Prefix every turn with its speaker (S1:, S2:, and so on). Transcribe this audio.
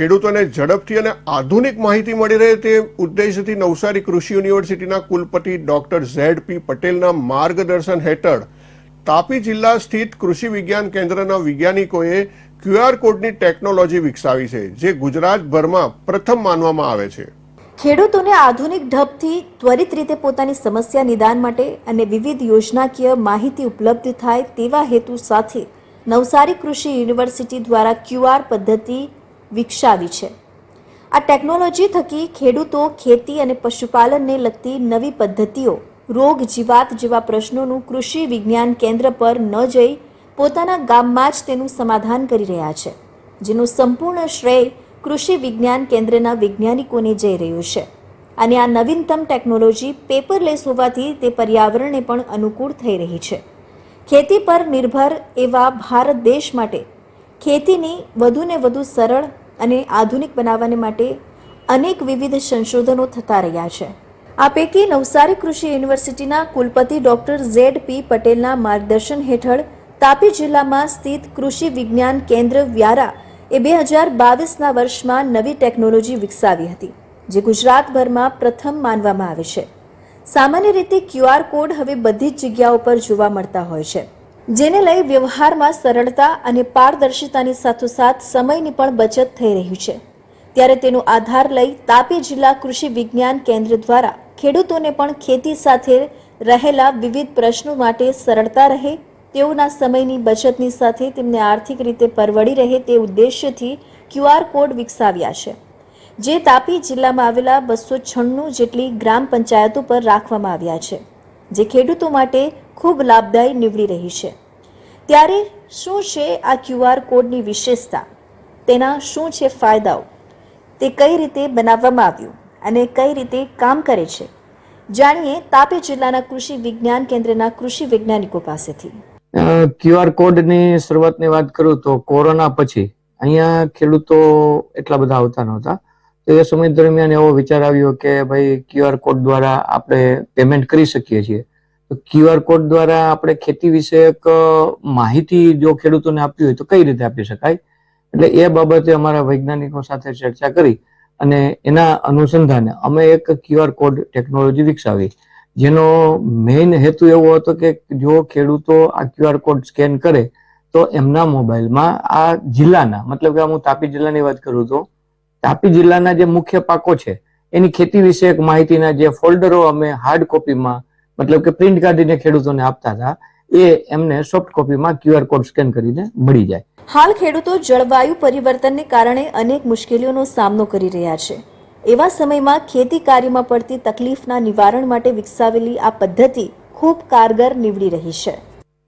S1: ખેડૂતોને ઝડપથી અને આધુનિક માહિતી મળી રહે તે ઉદ્દેશથી નવસારી કૃષિ યુનિવર્સિટીના કુલપતિ ડોક્ટર ઝેડ પી પટેલના માર્ગદર્શન હેઠળ તાપી જિલ્લા સ્થિત કૃષિ વિજ્ઞાન કેન્દ્રના વૈજ્ઞાનિકોએ ક્યુઆર કોડની ટેકનોલોજી વિકસાવી છે, જે ગુજરાતભરમાં પ્રથમ માનવામાં આવે છે.
S2: ખેડૂતોને આધુનિક ઢબથી ત્વરિત રીતે પોતાની સમસ્યા નિદાન માટે અને વિવિધ યોજનાકીય માહિતી ઉપલબ્ધ થાય તેવા હેતુ સાથે નવસારી કૃષિ યુનિવર્સિટી દ્વારા ક્યુઆર પદ્ધતિ વિકસાવી છે. આ ટેકનોલોજી થકી ખેડૂતો, ખેતી અને પશુપાલનને લગતી નવી પદ્ધતિઓ, રોગ જીવાત જેવા પ્રશ્નોનું કૃષિ વિજ્ઞાન કેન્દ્ર પર ન જઈ પોતાના ગામમાં જ તેનું સમાધાન કરી રહ્યા છે, જેનું સંપૂર્ણ શ્રેય કૃષિ વિજ્ઞાન કેન્દ્રના વૈજ્ઞાનિકોને જઈ રહ્યું છે. અને આ નવીનતમ ટેકનોલોજી પેપરલેસ હોવાથી તે પર્યાવરણને પણ અનુકૂળ થઈ રહી છે. ખેતી પર નિર્ભર એવા ભારત દેશ માટે ખેતીની વધુને વધુ સરળ અને આધુનિક બનાવવાને માટે અનેક વિવિધ સંશોધનો થતા રહ્યા છે. આ પૈકી નવસારી કૃષિ યુનિવર્સિટીના કુલપતિ ડોક્ટર ઝેડ પી પટેલના માર્ગદર્શન હેઠળ તાપી જિલ્લામાં સ્થિત કૃષિ વિજ્ઞાન કેન્દ્ર વ્યારા એ બે હજાર બાવીસના વર્ષમાં નવી ટેકનોલોજી વિકસાવી હતી, જે ગુજરાતભરમાં પ્રથમ માનવામાં આવે છે. સામાન્ય રીતે ક્યુઆર કોડ હવે બધી જ જગ્યાઓ પર જોવા મળતા હોય છે. જેને લઈ વ્યવહારમાં સરળતા અને પારદર્શિતાની સાથોસાથ સમયની પણ બચત થઈ રહી છે. ત્યારે તેનો આધાર લઈ તાપી જિલ્લા કૃષિ વિજ્ઞાન કેન્દ્ર દ્વારા ખેડૂતોને પણ ખેતી સાથે રહેલા વિવિધ પ્રશ્નો માટે સરળતા રહે, તેઓના સમયની બચતની સાથે તેમને આર્થિક રીતે પરવડી રહે તે ઉદ્દેશ્યથી ક્યુઆર કોડ વિકસાવ્યા છે. જે તાપી જિલ્લામાં આવેલા બસો છન્નું જેટલી ગ્રામ પંચાયતો પર રાખવામાં આવ્યા છે. જે ખેડૂતો માટે ખૂબ લાભદાયી નીવડી રહી છે. ત્યારે શું છે આ ક્યુઆર કોડની વિશેષતા? તેના શું છે ફાયદાઓ? તે કઈ રીતે બનાવવામાં આવ્યું અને કઈ રીતે કામ કરે છે? જાણીએ તાપી જિલ્લાના કૃષિ વિજ્ઞાન કેન્દ્રના કૃષિ વૈજ્ઞાનિકો પાસેથી.
S3: ક્યુઆર કોડની શરૂઆતની વાત કરું તો કોરોના પછી અહીંયા ખેડૂતો એટલા બધા આવતા નહોતા. તો એ સમય દરમિયાન એવો વિચાર આવ્યો કે ભાઈ ક્યુઆર કોડ દ્વારા આપણે પેમેન્ટ કરી શકીએ છીએ. ક્યુઆર કોડ દ્વારા આપણે ખેતી વિષયક માહિતી જો ખેડૂતોને આપવી હોય તો કઈ રીતે આપી શકાય? એટલે એ બાબતે અમારા વૈજ્ઞાનિકો સાથે ચર્ચા કરી અને એના અનુસંધાને અમે એક ક્યુઆર કોડ ટેકનોલોજી વિકસાવી. જેનો મેઇન હેતુ એવો હતો કે જો ખેડૂતો આ ક્યુઆર કોડ સ્કેન કરે, તો એમના મોબાઈલમાં આ જિલ્લાના, મતલબ કે હું તાપી જિલ્લાની વાત કરું તો, તાપી જિલ્લાના જે મુખ્ય પાકો છે, એની ખેતી વિષયક માહિતીના જે ફોલ્ડરો અમે હાર્ડ કોપીમાં મતલબ કે પ્રિન્ટ કાઢીને ખેડૂતોને આપતા હતા, એ એમને સોફ્ટ કોપીમાં ક્યુઆર કોડ સ્કેન કરીને મળી જાય.
S2: હાલ ખેડૂતો જળવાયુ પરિવર્તનને કારણે અનેક મુશ્કેલીઓનો સામનો કરી રહ્યા છે. એવા સમયમાં ખેતી કાર્યમાં પડતી તકલીફના નિવારણ માટે વિકસાવેલી આ પદ્ધતિ ખૂબ કારગર નીવડી રહી છે.